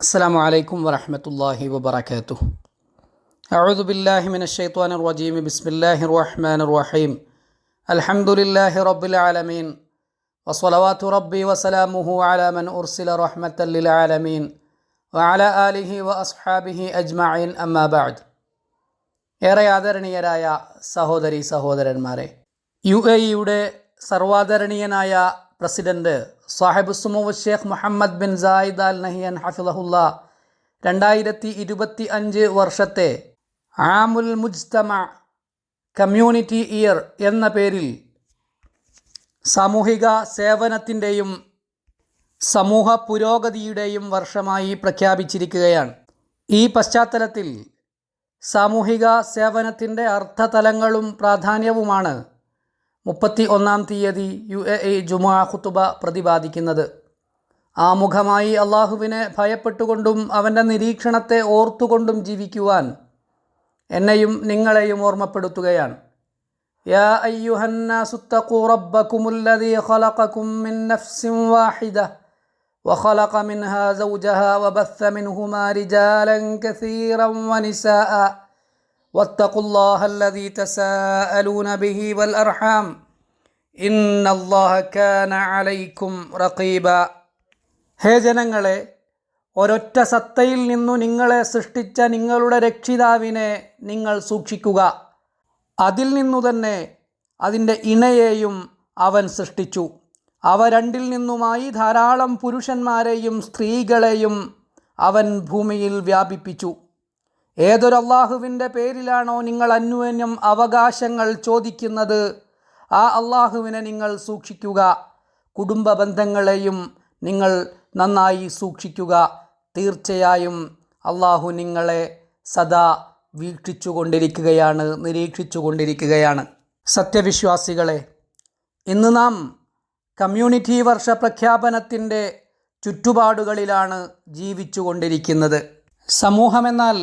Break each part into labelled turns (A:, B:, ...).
A: السلام عليكم ورحمة الله وبركاته أعوذ بالله من الشيطان الرجيم بسم الله الرحمن الرحيم الحمد لله رب العالمين وصلوات ربي وسلامه على من أرسل رحمة للعالمين وعلى آله وأصحابه أجمعين أما بعد ഏറെ ആദരണീയരായ സഹോദരി സഹോദരന്മാരെ യു എ ഇയുടെ സർവാദരണീയനായ president sahib Sumu Sheikh Mohamed bin Zayed Al Nahyan ഹഫിലഹുല്ല രണ്ടായിരത്തി ഇരുപത്തി അഞ്ച് വർഷത്തെ ആമുൽ മുജ്തമ കമ്മ്യൂണിറ്റി ഇയർ എന്ന പേരിൽ സാമൂഹിക സേവനത്തിന്റെയും സമൂഹ പുരോഗതിയുടെയും വർഷമായി പ്രഖ്യാപിച്ചിരിക്കുകയാണ്. ഈ പശ്ചാത്തലത്തിൽ സാമൂഹിക സേവനത്തിന്റെ അർത്ഥതലങ്ങളും പ്രാധാന്യവുമാണ് മുപ്പത്തി ഒന്നാം തീയതി യു എ ഇ ജുമാ ഖുത്തുബ പ്രതിപാദിക്കുന്നത് ആമുഖമായി അള്ളാഹുവിനെ ഭയപ്പെട്ടുകൊണ്ടും അവൻ്റെ നിരീക്ഷണത്തെ ഓർത്തുകൊണ്ടും ജീവിക്കുവാൻ എന്നെയും നിങ്ങളെയും ഓർമ്മപ്പെടുത്തുകയാണ് യാ അയ്യുഹന്നാസുത്തഖൂ റബ്ബക്കുമുല്ലദീ ഖലഖക്കും മിൻ നഫ്സിൻ വാഹിദ وخلق منها زوجها وبث منهما رجالا كثيرا ونساء واتقوا الله الذي تساءلون به والأرحام إن الله كان عليكم رقيبا ഹേ ജനങ്ങളെ ഒരൊറ്റ സത്തയിൽ നിന്നു നിങ്ങളെ സൃഷ്ടിച്ച നിങ്ങളുടെ രക്ഷിതാവിനെ നിങ്ങൾ സൂക്ഷിക്കുക അതിൽ നിന്നു തന്നെ അതിൻ്റെ ഇണയെയും അവൻ സൃഷ്ടിച്ചു അവ രണ്ടിൽ നിന്നുമായി ധാരാളം പുരുഷന്മാരെയും സ്ത്രീകളെയും അവൻ ഭൂമിയിൽ വ്യാപിപ്പിച്ചു ഏതൊരു അള്ളാഹുവിന്റെ പേരിലാണോ നിങ്ങൾ അന്യോന്യം അവകാശങ്ങൾ ചോദിക്കുന്നത്? ആ അള്ളാഹുവിനെ നിങ്ങൾ സൂക്ഷിക്കുക. കുടുംബ ബന്ധങ്ങളെയും നിങ്ങൾ നന്നായി സൂക്ഷിക്കുക. തീർച്ചയായും അള്ളാഹു നിങ്ങളെ സദാ വീക്ഷിച്ചു കൊണ്ടിരിക്കുകയാണ് നിരീക്ഷിച്ചു കൊണ്ടിരിക്കുകയാണ് സത്യവിശ്വാസികളെ ഇന്ന് നാം കമ്മ്യൂണിറ്റി വർഷ പ്രഖ്യാപനത്തിന്റെ ചുറ്റുപാടുകളിലാണ് ജീവിച്ചു കൊണ്ടിരിക്കുന്നത് സമൂഹമെന്നാൽ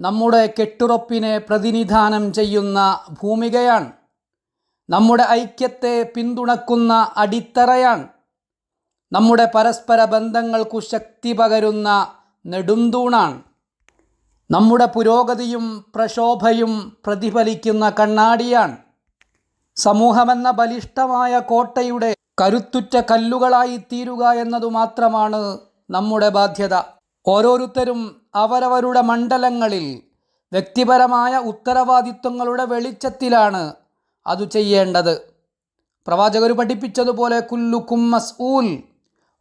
A: നമ്മുടെ കെട്ടുറപ്പിനെ പ്രതിനിധാനം ചെയ്യുന്ന ഭൂമികയാണ്. നമ്മുടെ ഐക്യത്തെ പിന്തുണക്കുന്ന അടിത്തറയാണ്. നമ്മുടെ പരസ്പര ബന്ധങ്ങൾക്കു ശക്തി പകരുന്ന നെടുന്തൂണാണ്. നമ്മുടെ പുരോഗതിയും പ്രശോഭയും പ്രതിഫലിക്കുന്ന കണ്ണാടിയാണ്. സമൂഹമെന്ന ബലിഷ്ഠമായ കോട്ടയുടെ കരുത്തുറ്റ കല്ലുകളായി തീരുക എന്നതു മാത്രമാണ് നമ്മുടെ ബാധ്യത. ഓരോരുത്തരും അവരവരുടെ മണ്ഡലങ്ങളിൽ വ്യക്തിപരമായ ഉത്തരവാദിത്വങ്ങളുടെ വെളിച്ചത്തിലാണ് അത് ചെയ്യേണ്ടത്. പ്രവാചകർ പഠിപ്പിച്ചതുപോലെ കുല്ലുക്കും മസ്ഊൽ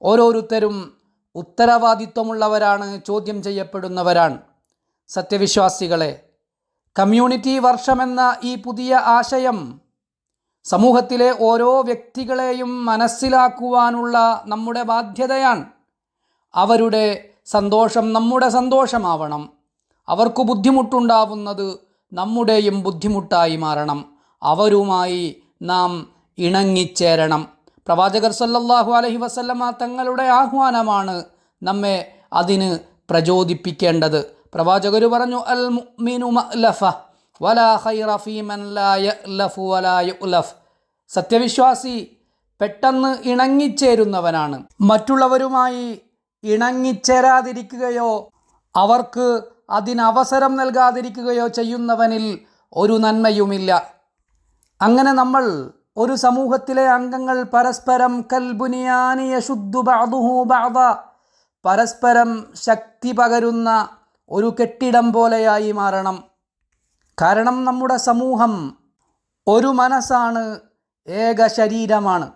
A: ഓരോരുത്തരും ഉത്തരവാദിത്വമുള്ളവരാണ് ചോദ്യം ചെയ്യപ്പെടുന്നവരാണ്. സത്യവിശ്വാസികളെ കമ്മ്യൂണിറ്റി വർഷമെന്ന ഈ പുതിയ ആശയം സമൂഹത്തിലെ ഓരോ വ്യക്തികളെയും മനസ്സിലാക്കുവാനുള്ള നമ്മുടെ ബാധ്യതയാണ്. അവരുടെ സന്തോഷം നമ്മുടെ സന്തോഷമാവണം. അവർക്ക് ബുദ്ധിമുട്ടുണ്ടാവുന്നത് നമ്മുടെയും ബുദ്ധിമുട്ടായി മാറണം. അവരുമായി നാം ഇണങ്ങിച്ചേരണം. പ്രവാചകർ സല്ലല്ലാഹു അലഹി വസല്ലമ തങ്ങളുടെ ആഹ്വാനമാണ് നമ്മെ അതിന് പ്രചോദിപ്പിക്കേണ്ടത്. പ്രവാചകർ പറഞ്ഞു അൽ മുഅ്മിനു വലാ ഖൈറ ഫീമൻ ലാ യഅലഫു വലാ സത്യവിശ്വാസി പെട്ടെന്ന് ഇണങ്ങിച്ചേരുന്നവനാണ്. മറ്റുള്ളവരുമായി ഇണങ്ങിച്ചേരാതിരിക്കുകയോ അവർക്ക് അതിനവസരം നൽകാതിരിക്കുകയോ ചെയ്യുന്നവനിൽ ഒരു നന്മയുമില്ല. അങ്ങനെ നമ്മൾ ഒരു സമൂഹത്തിലെ അംഗങ്ങൾ പരസ്പരം കൽബുനിയാനിയ ശുദ്ധു ബാദുഹു ബാദ പരസ്പരം ശക്തി പകരുന്ന ഒരു കെട്ടിടം പോലെയായി മാറണം. കാരണം നമ്മുടെ സമൂഹം ഒരു മനസ്സാണ് ഏക ശരീരമാണ്.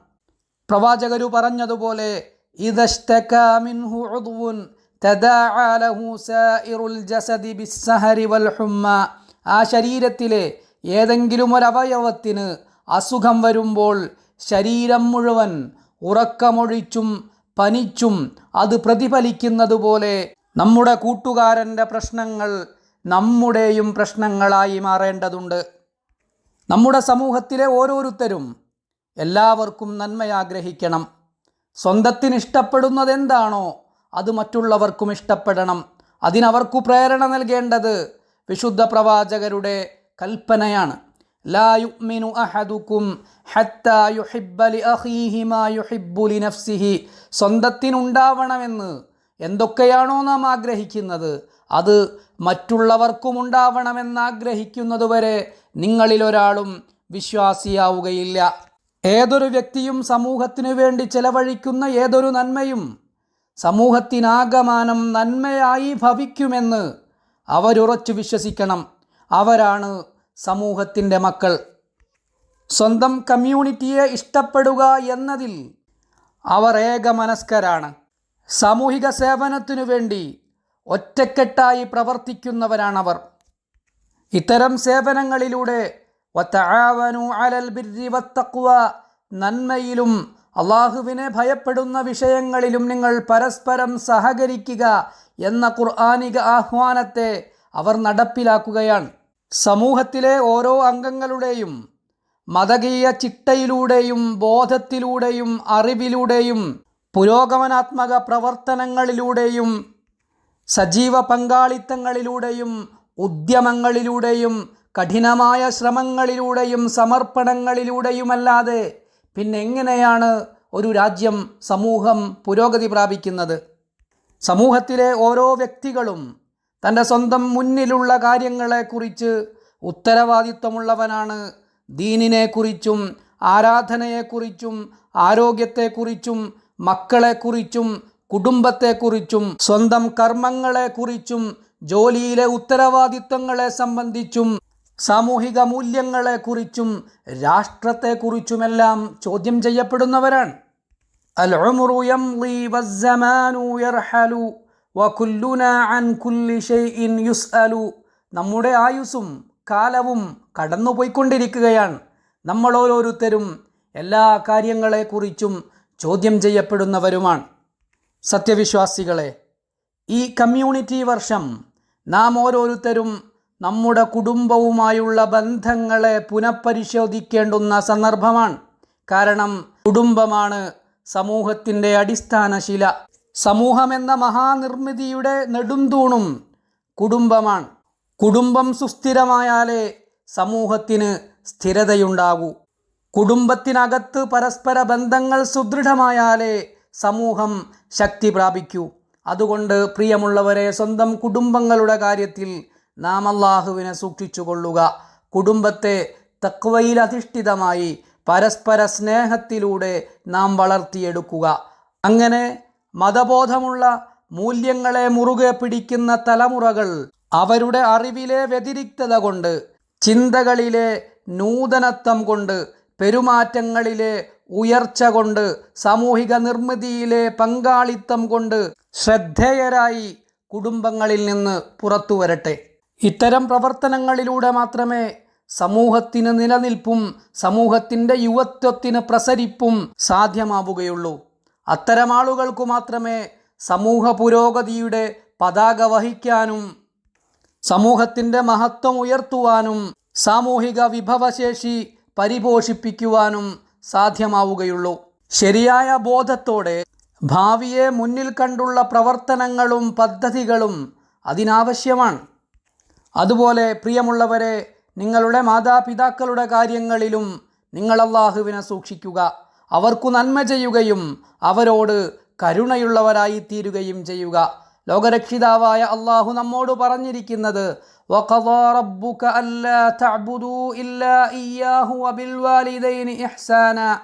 A: പ്രവാചകരു പറഞ്ഞതുപോലെ മിൻഹു منه عضو تداعى സായിറുൽ ജസദി ബിസ്സഹരി വൽ والحمى. ആ ശരീരത്തിലെ ഏതെങ്കിലും ഒരവയവത്തിന് അസുഖം വരുമ്പോൾ ശരീരം മുഴുവൻ ഉറക്കമൊഴിച്ചും പനിച്ചും അത് പ്രതിഫലിക്കുന്നത് പോലെ നമ്മുടെ കൂട്ടുകാരന്റെ പ്രശ്നങ്ങൾ നമ്മുടെയും പ്രശ്നങ്ങളായി മാറേണ്ടതുണ്ട്. നമ്മുടെ സമൂഹത്തിലെ ഓരോരുത്തരും എല്ലാവർക്കും നന്മയാഗ്രഹിക്കണം. സ്വന്തത്തിന് ഇഷ്ടപ്പെടുന്നത് എന്താണോ അത് മറ്റുള്ളവർക്കും ഇഷ്ടപ്പെടണം. അതിനവർക്കു പ്രേരണ നൽകേണ്ടത് വിശുദ്ധ പ്രവാചകരുടെ കൽപ്പനയാണ്. ലാ അഹദുക്കും ഹത്താ യുഹിബ്ബ ലി യുഹിബ്ബു ലി നഫ്സിഹി. സ്വന്തത്തിനുണ്ടാവണമെന്ന് എന്തൊക്കെയാണോ നാം ആഗ്രഹിക്കുന്നത് അത് മറ്റുള്ളവർക്കും ഉണ്ടാവണമെന്നാഗ്രഹിക്കുന്നതുവരെ നിങ്ങളിലൊരാളും വിശ്വാസിയാവുകയില്ല. ഏതൊരു വ്യക്തിയും സമൂഹത്തിനു വേണ്ടി ചെലവഴിക്കുന്ന ഏതൊരു നന്മയും സമൂഹത്തിനാകമാനം നന്മയായി ഭവിക്കുമെന്ന് അവരുറച്ചു വിശ്വസിക്കണം. അവരാണ് സമൂഹത്തിന്റെ മക്കൾ. സ്വന്തം കമ്മ്യൂണിറ്റിയെ ഇഷ്ടപ്പെടുക എന്നതിൽ അവർ ഏകമനസ്കരാണ്. സാമൂഹിക സേവനത്തിനു വേണ്ടി ഒറ്റക്കെട്ടായി പ്രവർത്തിക്കുന്നവരാണവർ. ഇത്തരം സേവനങ്ങളിലൂടെ വത്തആവനു അലൽ ബിർരി വത്തഖ്വ. നന്മയിലും അള്ളാഹുവിനെ ഭയപ്പെടുന്ന വിഷയങ്ങളിലും നിങ്ങൾ പരസ്പരം സഹകരിക്കുക എന്ന ഖുർആാനിക ആഹ്വാനത്തെ അവർ നടപ്പിലാക്കുകയാണ്. സമൂഹത്തിലെ ഓരോ അംഗങ്ങളുടെയും മതകീയ ചിട്ടയിലൂടെയും ബോധത്തിലൂടെയും അറിവിലൂടെയും പുരോഗമനാത്മക പ്രവർത്തനങ്ങളിലൂടെയും സജീവ പങ്കാളിത്തങ്ങളിലൂടെയും ഉദ്യമങ്ങളിലൂടെയും കഠിനമായ ശ്രമങ്ങളിലൂടെയും സമർപ്പണങ്ങളിലൂടെയുമല്ലാതെ പിന്നെ എങ്ങനെയാണ് ഒരു രാജ്യം സമൂഹം പുരോഗതി പ്രാപിക്കുന്നത്? സമൂഹത്തിലെ ഓരോ വ്യക്തികളും തന്റെ സ്വന്തം മുന്നിലുള്ള കാര്യങ്ങളെക്കുറിച്ച് ഉത്തരവാദിത്വമുള്ളവനാണ്. ദീനിനെക്കുറിച്ചും ആരാധനയെക്കുറിച്ചും ആരോഗ്യത്തെക്കുറിച്ചും മക്കളെക്കുറിച്ചും കുടുംബത്തെക്കുറിച്ചും സ്വന്തം കർമ്മങ്ങളെക്കുറിച്ചും ജോലിയിലെ ഉത്തരവാദിത്തങ്ങളെ സംബന്ധിച്ചും സാമൂഹിക മൂല്യങ്ങളെക്കുറിച്ചും രാഷ്ട്രത്തെക്കുറിച്ചുമെല്ലാം ചോദ്യം ചെയ്യപ്പെടുന്നവരാണ്. അൽ വസ്സമാനു യർഹലു അൻ കുല്ലി ഷൈഇൻ നമ്മുടെ ആയുസ്സും കാലവും കടന്നുപോയിക്കൊണ്ടിരിക്കുകയാണ്. നമ്മൾ ഓരോരുത്തരും എല്ലാ കാര്യങ്ങളെക്കുറിച്ചും ചോദ്യം ചെയ്യപ്പെടുന്നവരുമാണ്. സത്യവിശ്വാസികളെ ഈ കമ്മ്യൂണിറ്റി വർഷം നാം ഓരോരുത്തരും നമ്മുടെ കുടുംബവുമായുള്ള ബന്ധങ്ങളെ പുനഃപരിശോധിക്കേണ്ടുന്ന സന്ദർഭമാണ്. കാരണം കുടുംബമാണ് സമൂഹത്തിന്റെ അടിസ്ഥാന ശില സമൂഹമെന്ന മഹാനിർമ്മിതിയുടെ നെടുംതൂണും കുടുംബമാണ്. കുടുംബം സുസ്ഥിരമായാലേ സമൂഹത്തിന് സ്ഥിരതയുണ്ടാകൂ. കുടുംബത്തിനകത്ത് പരസ്പര ബന്ധങ്ങൾ സുദൃഢമായാലേ സമൂഹം ശക്തി പ്രാപിക്കൂ. അതുകൊണ്ട് പ്രിയമുള്ളവരെ സ്വന്തം കുടുംബങ്ങളുടെ കാര്യത്തിൽ നാം അള്ളാഹുവിനെ സൂക്ഷിച്ചുകൊള്ളുക. കുടുംബത്തെ തക്വയിൽ അധിഷ്ഠിതമായി പരസ്പര സ്നേഹത്തിലൂടെ നാം വളർത്തിയെടുക്കുക. അങ്ങനെ മതബോധമുള്ള മൂല്യങ്ങളെ മുറുകെ പിടിക്കുന്ന തലമുറകൾ അവരുടെ അറിവിലെ വ്യതിരിക്തത കൊണ്ട് ചിന്തകളിലെ നൂതനത്വം കൊണ്ട് പെരുമാറ്റങ്ങളിലെ ഉയർച്ച കൊണ്ട് സാമൂഹിക നിർമ്മിതിയിലെ പങ്കാളിത്തം കൊണ്ട് ശ്രദ്ധേയരായി കുടുംബങ്ങളിൽ നിന്ന് പുറത്തു വരട്ടെ ഇത്തരം പ്രവർത്തനങ്ങളിലൂടെ മാത്രമേ സമൂഹത്തിന് നിലനിൽപ്പും സമൂഹത്തിന്റെ യുവത്വത്തിന് പ്രസരിപ്പും സാധ്യമാവുകയുള്ളൂ. അത്തരം ആളുകൾക്കു മാത്രമേ സമൂഹ പുരോഗതിയുടെ പതാക വഹിക്കാനും സമൂഹത്തിന്റെ മഹത്വം ഉയർത്തുവാനും സാമൂഹിക വിഭവശേഷി പരിപോഷിപ്പിക്കുവാനും സാധ്യമാവുകയുള്ളൂ. ശരിയായ ബോധത്തോടെ ഭാവിയെ മുന്നിൽ കണ്ടുള്ള പ്രവർത്തനങ്ങളും പദ്ധതികളും അതിനാവശ്യമാണ്. അതുപോലെ പ്രിയമുള്ളവരെ നിങ്ങളുടെ മാതാപിതാക്കളുടെ കാര്യങ്ങളിലും നിങ്ങൾ അള്ളാഹുവിനെ സൂക്ഷിക്കുക. അവർക്കു നന്മ ചെയ്യുകയും അവരോട് കരുണയുള്ളവരായി തീരുകയും ചെയ്യുക. ലോകരക്ഷിതാവായ അള്ളാഹു നമ്മോട് പറഞ്ഞിരിക്കുന്നത് ഇഹ്സാന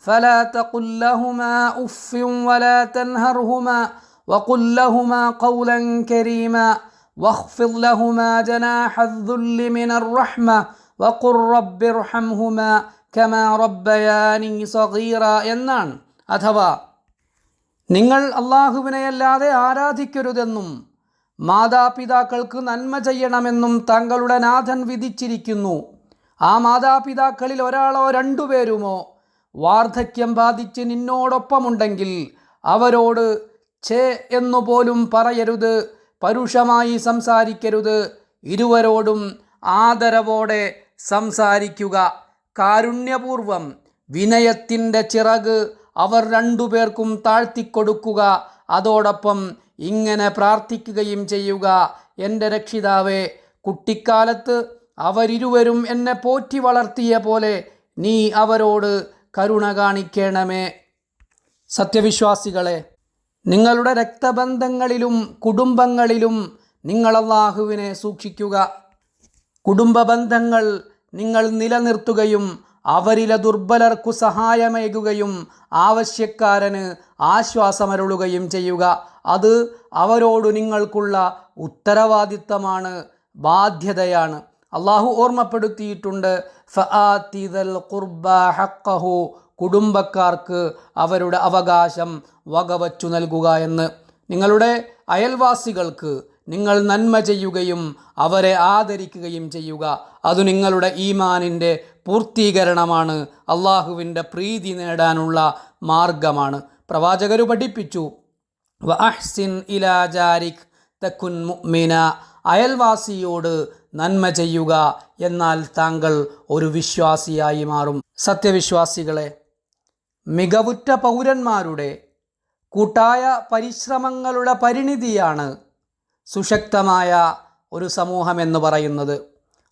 A: ربك ألا تعبدوا إلا إياه وبالوالدين إحسانا إما يبلغن عندك الكبر أحدهما أو كلاهما فلا تقل لهما أف ولا تنهرهما وقل لهما قولا كريما واخفض لهما جناح الذل من الرحمة وقل رب ارحمهما كما ربياني صغيرا എന്നാണ് അഥവാ നിങ്ങൾ അള്ളാഹുവിനെയല്ലാതെ ആരാധിക്കരുതെന്നും മാതാപിതാക്കൾക്ക് നന്മ ചെയ്യണമെന്നും തങ്ങളുടെ നാഥൻ വിധിച്ചിരിക്കുന്നു ആ മാതാപിതാക്കളിൽ ഒരാളോ രണ്ടുപേരുമോ വാർദ്ധക്യം ബാധിച്ച് നിന്നോടൊപ്പമുണ്ടെങ്കിൽ അവരോട് ഛേ എന്നുപോലും പറയരുത് പരുഷമായി സംസാരിക്കരുത് ഇരുവരോടും ആദരവോടെ സംസാരിക്കുക. കാരുണ്യപൂർവം വിനയത്തിന്റെ ചിറക് അവർ രണ്ടുപേർക്കും താഴ്ത്തിക്കൊടുക്കുക. അതോടൊപ്പം ഇങ്ങനെ പ്രാർത്ഥിക്കുകയും ചെയ്യുക. എന്റെ രക്ഷിതാവേ കുട്ടിക്കാലത്ത് അവരിരുവരും എന്നെ പോറ്റി വളർത്തിയ പോലെ നീ അവരോട് കരുണ കാണിക്കണമേ. സത്യവിശ്വാസികളെ നിങ്ങളുടെ രക്തബന്ധങ്ങളിലും കുടുംബങ്ങളിലും നിങ്ങളല്ലാഹുവിനെ സൂക്ഷിക്കുക. കുടുംബ ബന്ധങ്ങൾ നിങ്ങൾ നിലനിർത്തുകയും അവരിലെ ദുർബലർക്കു സഹായമേകുകയും ആവശ്യക്കാരന് ആശ്വാസമരുളുകയും ചെയ്യുക. അത് അവരോട് നിങ്ങൾക്കുള്ള ഉത്തരവാദിത്തമാണ് ബാധ്യതയാണ്. അള്ളാഹു ഓർമ്മപ്പെടുത്തിയിട്ടുണ്ട് ഖുർബ ഹഖഹു. കുടുംബക്കാർക്ക് അവരുടെ അവകാശം വകവച്ചു നൽകുക എന്ന്. നിങ്ങളുടെ അയൽവാസികൾക്ക് നിങ്ങൾ നന്മ ചെയ്യുകയും അവരെ ആദരിക്കുകയും ചെയ്യുക. അത് നിങ്ങളുടെ ഈമാനിന്റെ പൂർത്തീകരണമാണ്. അള്ളാഹുവിന്റെ പ്രീതി നേടാനുള്ള മാർഗമാണ്. പ്രവാചകർ പഠിപ്പിച്ചു വഅഹ്സിൻ ഇലാ മുഅ്മിന. അയൽവാസിയോട് നന്മ ചെയ്യുക എന്നാൽ താങ്കൾ ഒരു വിശ്വാസിയായി മാറും. സത്യവിശ്വാസികളെ മികവുറ്റ പൗരന്മാരുടെ കൂട്ടായ പരിശ്രമങ്ങളുടെ പരിണിതിയാണ് സുശക്തമായ ഒരു സമൂഹമെന്ന് പറയുന്നത്.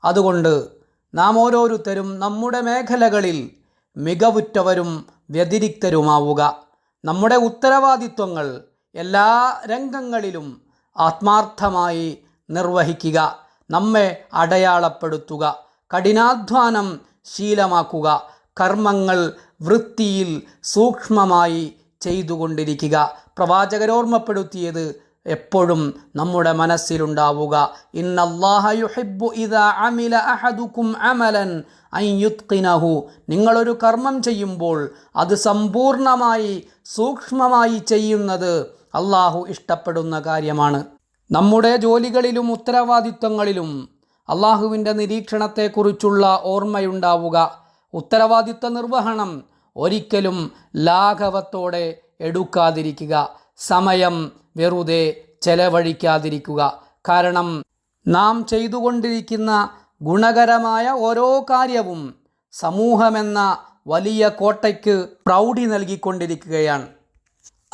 A: അതുകൊണ്ട് നാം ഓരോരുത്തരും നമ്മുടെ മേഖലകളിൽ മികവുറ്റവരും വ്യതിരിക്തരുമാവുക. നമ്മുടെ ഉത്തരവാദിത്വങ്ങൾ എല്ലാ രംഗങ്ങളിലും ആത്മാർത്ഥമായി നിർവഹിക്കുക. നമ്മെ അടയാളപ്പെടുത്തുക. കഠിനാധ്വാനം ശീലമാക്കുക. കർമ്മങ്ങൾ വൃത്തിയിൽ സൂക്ഷ്മമായി ചെയ്തുകൊണ്ടിരിക്കുക. പ്രവാചകരോർമ്മപ്പെടുത്തിയത് എപ്പോഴും നമ്മുടെ മനസ്സിലുണ്ടാവുക. ഇന്നല്ലാഹ യുഹിബ്ബു ഇദാ അമലൻ നിങ്ങളൊരു കർമ്മം ചെയ്യുമ്പോൾ അത് സമ്പൂർണമായി സൂക്ഷ്മമായി ചെയ്യുന്നത് അള്ളാഹു ഇഷ്ടപ്പെടുന്ന കാര്യമാണ്. നമ്മുടെ ജോലികളിലും ഉത്തരവാദിത്വങ്ങളിലും അള്ളാഹുവിന്റെ നിരീക്ഷണത്തെക്കുറിച്ചുള്ള ഓർമ്മയുണ്ടാവുക. ഉത്തരവാദിത്വ നിർവഹണം ഒരിക്കലും ലാഘവത്തോടെ എടുക്കാതിരിക്കുക. സമയം വെറുതെ ചെലവഴിക്കാതിരിക്കുക. കാരണം നാം ചെയ്തുകൊണ്ടിരിക്കുന്ന ഗുണകരമായ ഓരോ കാര്യവും സമൂഹമെന്ന വലിയ കോട്ടയ്ക്ക് പ്രൗഢി നൽകിക്കൊണ്ടിരിക്കുകയാണ്.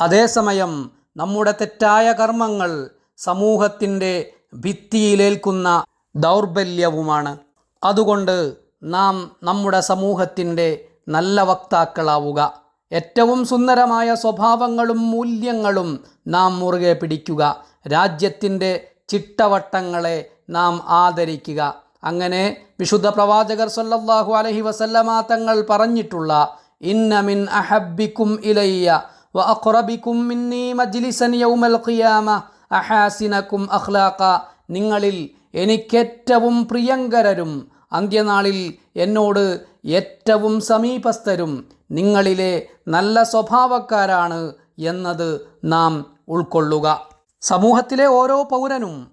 A: അതേസമയം നമ്മുടെ തെറ്റായ കർമ്മങ്ങൾ സമൂഹത്തിന്റെ ഭിത്തിയിലേൽക്കുന്ന ദൗർബല്യവുമാണ്. അതുകൊണ്ട് നാം നമ്മുടെ സമൂഹത്തിന്റെ നല്ല വക്താക്കളാവുക. ഏറ്റവും സുന്ദരമായ സ്വഭാവങ്ങളും മൂല്യങ്ങളും നാം മുറുകെ പിടിക്കുക. രാജ്യത്തിന്റെ ചിട്ടവട്ടങ്ങളെ നാം ആദരിക്കുക. അങ്ങനെ വിശുദ്ധ പ്രവാചകർ സല്ലല്ലാഹു അലഹി വസല്ലമാ തങ്ങൾ പറഞ്ഞിട്ടുള്ള ഇന്നമിൻ അഹബിക്കും ഇലയ്യ വ അഖ്റബിക്കും മിന്നി മജ്ലിസൻ യൗമൽ ഖിയാമ അഹാസിനക്കും അഖ്ലാഖ നിങ്ങളിൽ എനിക്കേറ്റവും പ്രിയങ്കരരും. അന്ത്യനാളിൽ എന്നോട് ഏറ്റവും സമീപസ്ഥരും. നിങ്ങളിലെ നല്ല സ്വഭാവക്കാരാണ് എന്നത് നാം ഉൾക്കൊള്ളുക. സമൂഹത്തിലെ ഓരോ പൗരനും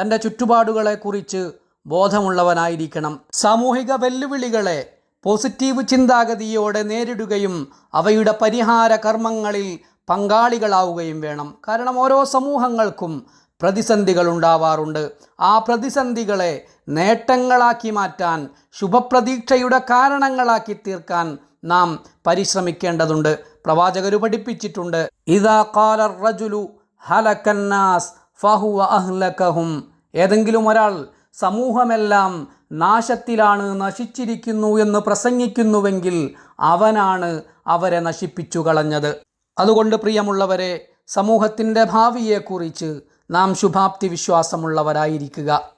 A: തന്റെ ചുറ്റുപാടുകളെക്കുറിച്ച് ബോധമുള്ളവനായിരിക്കണം. സാമൂഹിക വെല്ലുവിളികളെ പോസിറ്റീവ് ചിന്താഗതിയോടെ നേരിടുകയും അവയുടെ പരിഹാര കർമ്മങ്ങളിൽ പങ്കാളികളാവുകയും വേണം. കാരണം ഓരോ സമൂഹങ്ങൾക്കും പ്രതിസന്ധികൾ ഉണ്ടാവാറുണ്ട് ആ പ്രതിസന്ധികളെ നേട്ടങ്ങളാക്കി മാറ്റാൻ ശുഭപ്രതീക്ഷയുടെ കാരണങ്ങളാക്കി തീർക്കാൻ നാം പരിശ്രമിക്കേണ്ടതുണ്ട്. പ്രവാചകർ പഠിപ്പിച്ചിട്ടുണ്ട് ഇതാ കാല റജുലു ഹലക്കന്നാസ് ഫഹുവ അഹ്ലക്കഹും. ഏതെങ്കിലും ഒരാൾ സമൂഹമെല്ലാം നാശത്തിലാണ് നശിച്ചിരിക്കുന്നു എന്ന് പ്രസംഗിക്കുന്നുവെങ്കിൽ അവനാണ് അവരെ നശിപ്പിച്ചു കളഞ്ഞത് അതുകൊണ്ട് പ്രിയമുള്ളവരെ സമൂഹത്തിന്റെ ഭാവിയെക്കുറിച്ച് നാം ശുഭാപ്തി വിശ്വാസമുള്ളവരായിരിക്കുക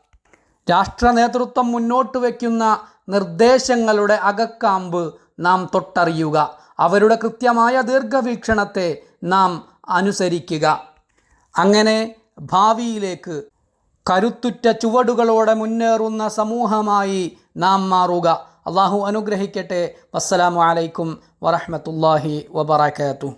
A: രാഷ്ട്ര നേതൃത്വം മുന്നോട്ട് വയ്ക്കുന്ന നിർദ്ദേശങ്ങളുടെ അകക്കാമ്പ് നാം തൊട്ടറിയുക. അവരുടെ കൃത്യമായ ദീർഘവീക്ഷണത്തെ നാം അനുസരിക്കുക. അങ്ങനെ ഭാവിയിലേക്ക് കരുത്തുറ്റ ചുവടുകളോടെ മുന്നേറുന്ന സമൂഹമായി നാം മാറുക. അള്ളാഹു അനുഗ്രഹിക്കട്ടെ. വസ്സലാമു അലൈക്കും വറഹമത്തല്ലാഹി വബർക്കാത്തു